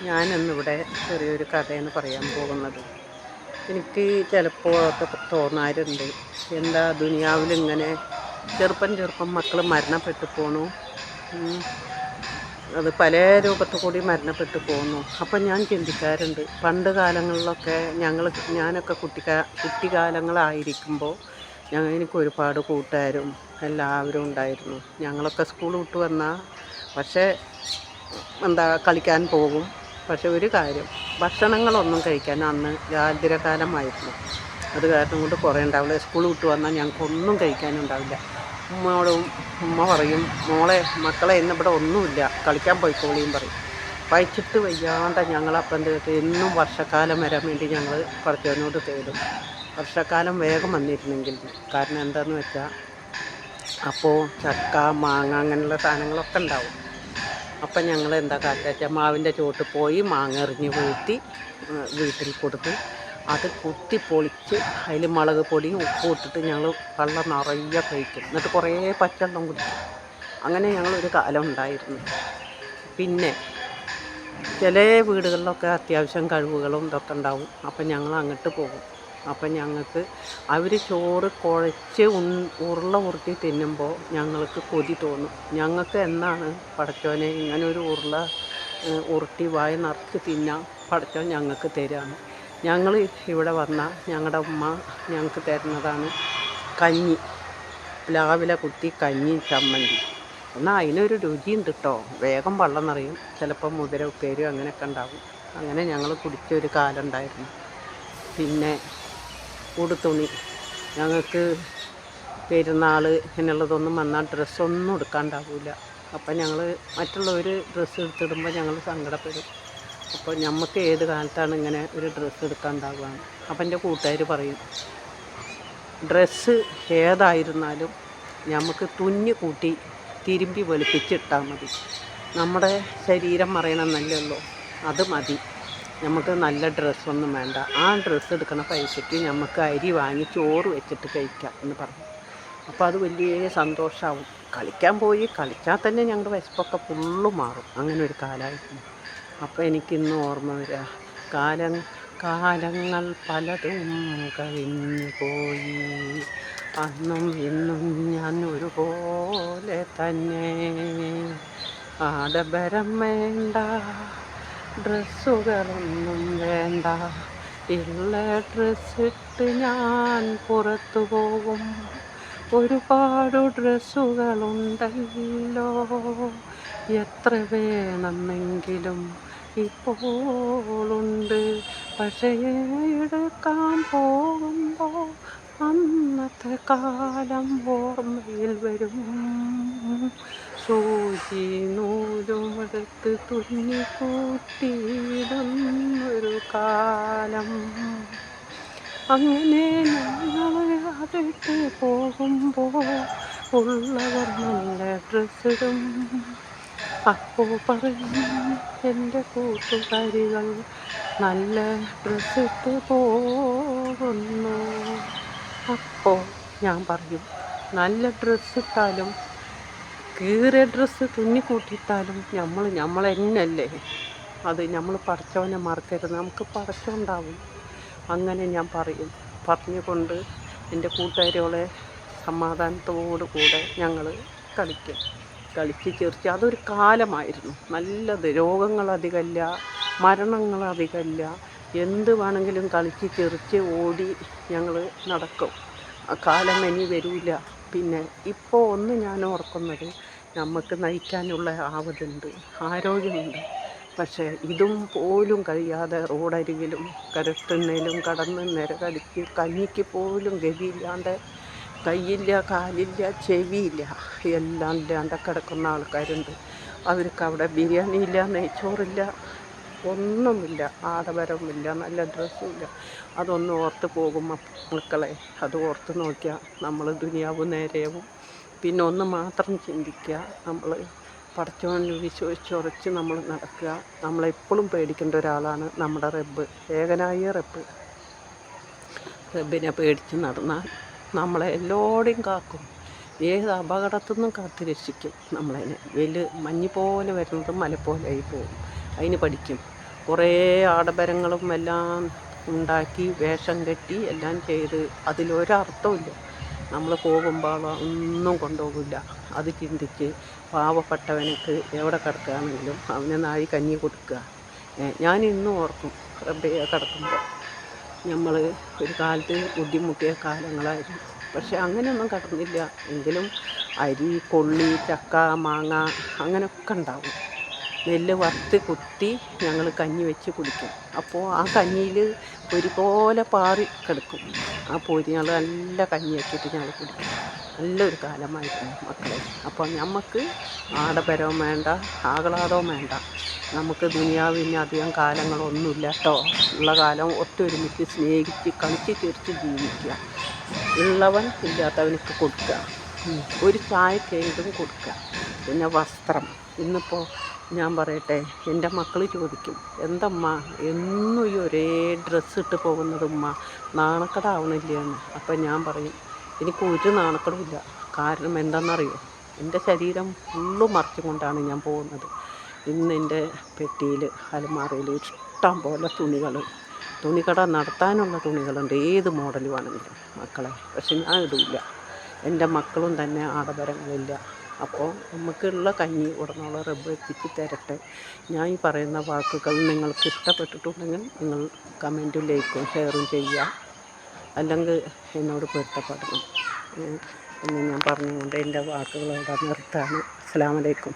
ഞാനിന്നിവിടെ ചെറിയൊരു കഥയാണ് പറയാൻ പോകുന്നത്. എനിക്ക് ചിലപ്പോഴൊക്കെ തോന്നാറുണ്ട്. എന്താ ദുനിയാവിൽ ഇങ്ങനെ ചെറുപ്പം ചെറുപ്പം മക്കൾ മരണപ്പെട്ടു പോണു. അത് പല രൂപത്തിൽ കൂടി മരണപ്പെട്ടു പോകുന്നു അപ്പം ഞാൻ ചിന്തിക്കാറുണ്ട്. പണ്ട് കാലങ്ങളിലൊക്കെ ഞങ്ങൾ ഞാനൊക്കെ കുട്ടിക്കാ കുട്ടിക്കാലങ്ങളായിരിക്കുമ്പോൾ ഞങ്ങൾ എനിക്ക് ഒരുപാട് കൂട്ടുകാരും എല്ലാവരും ഉണ്ടായിരുന്നു. ഞങ്ങളൊക്കെ സ്കൂൾ വിട്ട് വന്നാൽ പക്ഷേ എന്താ കളിക്കാൻ പോകും. പക്ഷെ ഒരു കാര്യം. ഭക്ഷണങ്ങളൊന്നും കഴിക്കാൻ അന്ന് ദാരിദ്ര്യകാലമായിരുന്നു അത് കാരണം കൊണ്ട് കുറേ ഉണ്ടാവില്ല. സ്കൂൾ വിട്ട് വന്നാൽ ഞങ്ങൾക്കൊന്നും കഴിക്കാനുണ്ടാവില്ല. ഉമ്മയോടും ഉമ്മ പറയും മോളെ മക്കളെ ഇന്നിവിടെ ഒന്നുമില്ല. കളിക്കാൻ പോയിക്കോളിയും പറയും. വായിച്ചിട്ട് വയ്യാണ്ട ഞങ്ങളപ്പം എന്ത് എന്നും വർഷക്കാലം വരാൻ വേണ്ടി ഞങ്ങൾ പഠിച്ചവനോട് തേടും. വർഷക്കാലം വേഗം വന്നിരുന്നെങ്കിൽ കാരണം എന്താണെന്ന് വെച്ചാൽ അപ്പോൾ ചക്ക മാങ്ങ അങ്ങനെയുള്ള സാധനങ്ങളൊക്കെ ഉണ്ടാവും. അപ്പം ഞങ്ങൾ എന്താ കാട്ടുക മാവിന്റെ ചോട്ട് പോയി മാങ്ങ എറിഞ്ഞ് കൂട്ടി വീട്ടിൽ കൊടുത്ത്. അത് കുത്തി പൊളിച്ച് അതിൽ മുളക് പൊടിയും ഉപ്പും ഇട്ടിട്ട് ഞങ്ങൾ വെള്ളം നിറയെ കഴിക്കും. എന്നിട്ട് കുറേ പച്ചവെള്ളം കുടിക്കും. അങ്ങനെ ഞങ്ങളൊരു കാലം ഉണ്ടായിരുന്നു. പിന്നെ ചില വീടുകളിലൊക്കെ അത്യാവശ്യം കഴിവുകളും ഇതൊക്കെ ഉണ്ടാവും. അപ്പം ഞങ്ങൾ അങ്ങോട്ട് പോകും. അപ്പം ഞങ്ങൾക്ക് അവർ ചോറ് കുഴച്ച് ഉരുള ഉരുട്ടി തിന്നുമ്പോൾ ഞങ്ങൾക്ക് കൊതി തോന്നും. ഞങ്ങൾക്ക് എന്നാണ് പടച്ചോനെ ഇങ്ങനെ ഒരു ഉരുള ഉരുട്ടി വായ നിറച്ച് തിന്നാൻ പടച്ചോൻ ഞങ്ങൾക്ക് തരാണ്. ഞങ്ങൾ ഇവിടെ വന്നാൽ ഞങ്ങളുടെ ഉമ്മ ഞങ്ങൾക്ക് തരുന്നതാണ് കഞ്ഞി. പ്ലാവില കുത്തി കഞ്ഞി ചമ്മന്തി. എന്നാൽ അതിനൊരു രുചിയുണ്ട് കേട്ടോ വേഗം വെള്ളം നിറയും. ചിലപ്പോൾ മുതിര ഉപ്പേരും അങ്ങനെയൊക്കെ ഉണ്ടാവും. അങ്ങനെ ഞങ്ങൾ കുടിച്ചൊരു കാലം ഉണ്ടായിരുന്നു. പിന്നെ ഉടുത്തുണി. ഞങ്ങൾക്ക് പെരുന്നാൾ എന്നുള്ളതൊന്നും വന്നാൽ ഡ്രസ്സൊന്നും എടുക്കാണ്ടാവില്ല അപ്പം ഞങ്ങൾ മറ്റുള്ളവർ ഡ്രസ്സ് എടുത്തിടുമ്പോൾ ഞങ്ങൾ സങ്കടപ്പെടും. അപ്പോൾ നമുക്ക് ഏത് കാലത്താണ് ഇങ്ങനെ ഒരു ഡ്രസ്സ് എടുക്കാണ്ടാവുക അപ്പം എന്റെ കൂട്ടുകാർ പറയും ഡ്രസ്സ് ഏതായിരുന്നാലും നമുക്ക് തുന്നി കൂട്ടി തിരുമ്പി വെളുപ്പിച്ചിട്ടാൽ മതി. നമ്മുടെ ശരീരം മറയണമെന്നല്ലല്ലോ അത് മതി. നമുക്ക് നല്ല ഡ്രസ്സൊന്നും വേണ്ട. ആ ഡ്രസ്സ് എടുക്കുന്ന പൈസയ്ക്ക് നമുക്ക് അരി വാങ്ങി ചോറ് വെച്ചിട്ട് കഴിക്കാം എന്ന് പറഞ്ഞു. അപ്പോൾ അത് വലിയ സന്തോഷമാവും കളിക്കാൻ പോയി കളിച്ചാൽ തന്നെ ഞങ്ങളുടെ വിശപ്പൊക്കെ ഫുള്ള് മാറും. അങ്ങനെ ഒരു കാലമായിരുന്നു. അപ്പോൾ എനിക്കിന്ന് ഓർമ്മ വരിക കാലം കാലങ്ങൾ പലതും കഴിഞ്ഞു പോയി. അന്നും ഇന്നും ഞാൻ ഒരുപോലെ തന്നെ. ആഡംബരം വേണ്ട. ഡ്രസ്സുകളൊന്നും വേണ്ട. ഉള്ള ഡ്രസ്സിട്ട് ഞാൻ പുറത്തു പോകും. ഒരുപാട് ഡ്രസ്സുകളുണ്ടല്ലോ. എത്ര വേണമെങ്കിലും ഇപ്പോളുണ്ട്. പക്ഷേ എടുക്കാൻ പോകുമ്പോൾ അന്നത്തെ കാലം ഓർമ്മയിൽ വരും. സൂചി നൂലുമടുത്ത് എടുത്ത് തുന്നി കൂട്ടിയിടുന്നൊരു കാലം. അങ്ങനെ ഞങ്ങൾ അതിട്ട് പോകുമ്പോൾ ഉള്ളവർ നല്ല ഡ്രസ്സിടും അപ്പോൾ പറയും എന്റെ കൂട്ടുകാരികൾ നല്ല ഡ്രസ്സിട്ട് പോകുന്നു. അപ്പോൾ ഞാൻ പറയും നല്ല ഡ്രസ്സിട്ടാലും കീറിയ ഡ്രസ്സ് തുന്നിക്കൂട്ടിയിട്ടാലും നമ്മൾ നമ്മൾ എന്നല്ലേ അത് നമ്മൾ പഠിച്ചവനെ മറക്കരുത്. നമുക്ക് പഠിച്ചുണ്ടാവും അങ്ങനെ ഞാൻ പറയും. പറഞ്ഞുകൊണ്ട് എന്റെ കൂട്ടുകാരികളെ സമാധാനത്തോടു കൂടെ ഞങ്ങൾ കളിക്കും. കളിച്ച് ചിരിച്ച് അതൊരു കാലമായിരുന്നു. നല്ലത്. രോഗങ്ങളധികമല്ല മരണങ്ങളധികമല്ല എന്ത് വേണമെങ്കിലും കളിച്ച് ചിരിച്ച് ഓടി ഞങ്ങൾ നടക്കും. ആ കാലം ഇനി വരില്ല പിന്നെ ഇപ്പോൾ ഒന്ന് ഞാൻ ഓർക്കുന്നത് നമുക്ക് നയിക്കാനുള്ള ആവതുണ്ട് ആരോഗ്യമുണ്ട്. പക്ഷേ ഇതും പോലും കഴിയാതെ റോഡരികിലും കരട്ടുന്നേലും കടന്ന് നിരകടിക്ക് കഞ്ഞിക്ക് പോലും ഗതിയില്ലാണ്ട് കയ്യില്ല കാലില്ല ചെവിയില്ല എല്ലാം ഇല്ലാണ്ട് കിടക്കുന്ന ആൾക്കാരുണ്ട്. അവർക്ക് അവിടെ ബിരിയാണി ഇല്ല നെയ്ച്ചോറില്ല ഒന്നുമില്ല ആഡംബരമില്ല നല്ല ഡ്രസ്സുമില്ല. അതൊന്നും ഓർത്ത് പോകും മക്കളെ. അത് ഓർത്ത് നോക്കിയാൽ നമ്മൾ ദുനിയാവ് നേരെയാവും. പിന്നെ ഒന്ന് മാത്രം ചിന്തിക്കുക. നമ്മൾ പടച്ചോനിൽ വിശ്വസിച്ചുറച്ച് നമ്മൾ നടക്കുക. നമ്മളെപ്പോഴും പേടിക്കേണ്ട ഒരാളാണ് നമ്മുടെ റബ്ബ്. ഏകനായ റബ്ബ്. റബ്ബിനെ പേടിച്ച് നടന്നാൽ നമ്മളെ എല്ലോടെയും കാക്കും. ഏത് അപകടത്തു നിന്നും കാത്തു രക്ഷിക്കും നമ്മളതിനെ വെൽ മഞ്ഞ് പോലെ വരുന്നത് മല ആയി പോകും. അതിന് പഠിക്കും. കുറേ ആഡംബരങ്ങളും എല്ലാം ഉണ്ടാക്കി വേഷം കെട്ടി എല്ലാം ചെയ്ത് അതിലൊരർത്ഥമില്ല നമ്മൾ പോകുമ്പോൾ ഒന്നും കൊണ്ടുപോകില്ല. അത് ചിന്തിച്ച് പാവപ്പെട്ടവനക്ക് എവിടെ കിടക്കുകയാണെങ്കിലും അവനെ നാഴി കഞ്ഞി കൊടുക്കുക. ഞാൻ ഇന്നും ഓർക്കും റബ്ബയെ കിടക്കുമ്പോൾ. നമ്മൾ ഒരു കാലത്ത് ബുദ്ധിമുട്ടിയ കാലങ്ങളായിരുന്നു. പക്ഷെ അങ്ങനെയൊന്നും കിടന്നില്ല. എങ്കിലും അരി കൊള്ളി ചക്ക മാങ്ങ അങ്ങനെയൊക്കെ ഉണ്ടാവും. നെല്ല് വറുത്ത് കുത്തി ഞങ്ങൾ കഞ്ഞി വെച്ച് കുടിക്കും. അപ്പോൾ ആ കഞ്ഞിയിൽ ഒരുപോലെ പോലെ പാറി കിടക്കും. ആ പൊരി ഞങ്ങൾ നല്ല കഞ്ഞിയാക്കിയിട്ട് ഞങ്ങൾ കുടിക്കും. നല്ലൊരു കാലമായിരുന്നു മക്കളെ. അപ്പോൾ നമുക്ക് ആഡംബരവും വേണ്ട ആഹ്ലാദവും വേണ്ട. നമുക്ക് ദുനിയാവിന് അധികം കാലങ്ങളൊന്നുമില്ല കേട്ടോ ഉള്ള കാലം ഒത്തൊരുമിച്ച് സ്നേഹിച്ച് കളിച്ച് ചിരിച്ച് ജീവിക്കുക. ഉള്ളവൻ ഇല്ലാത്തവനൊക്കെ കൊടുക്കുക. ഒരു ചായക്കേതും കൊടുക്കുക. പിന്നെ വസ്ത്രം. ഇന്നിപ്പോൾ ഞാൻ പറയട്ടെ എന്റെ മക്കൾ ചോദിക്കും എന്തമ്മ എന്നും ഈ ഒരേ ഡ്രസ്സ് ഇട്ട് പോകുന്നത് ഉമ്മ നാണക്കടാവണില്ല എന്ന് അപ്പം ഞാൻ പറയും എനിക്ക് ഒരു നാണക്കടമില്ല കാരണം എന്താണെന്നറിയോ എന്റെ ശരീരം ഫുള്ള് മറിച്ചും കൊണ്ടാണ് ഞാൻ പോകുന്നത്. ഇന്ന് എന്റെ പെട്ടിയിൽ അലമാറയിൽ ഇഷ്ടം പോലെ തുണികൾ തുണിക്കട നടത്താനുള്ള തുണികളുണ്ട്. ഏത് മോഡൽ വേണമെങ്കിലും മക്കളെ. പക്ഷെ ഞാൻ ഇടില്ല എന്റെ മക്കളും തന്നെ ആഡംബരങ്ങളില്ല. അപ്പോൾ നമുക്കുള്ള കഞ്ഞി ഉടനോളം റബ്ബ് എത്തിച്ച് തരട്ടെ. ഞാൻ ഈ പറയുന്ന വാക്കുകൾ നിങ്ങൾക്ക് ഇഷ്ടപ്പെട്ടിട്ടുണ്ടെങ്കിൽ നിങ്ങൾ കമന്റും ലൈക്കും ഷെയറും ചെയ്യുക. അല്ലെങ്കിൽ എന്നോട് പൊരുത്തപ്പെടണം. എന്ന് ഞാൻ പറഞ്ഞുകൊണ്ട് എന്റെ വാക്കുകൾ അവിടെ നിർത്താണ്. അസ്സാം വലൈക്കും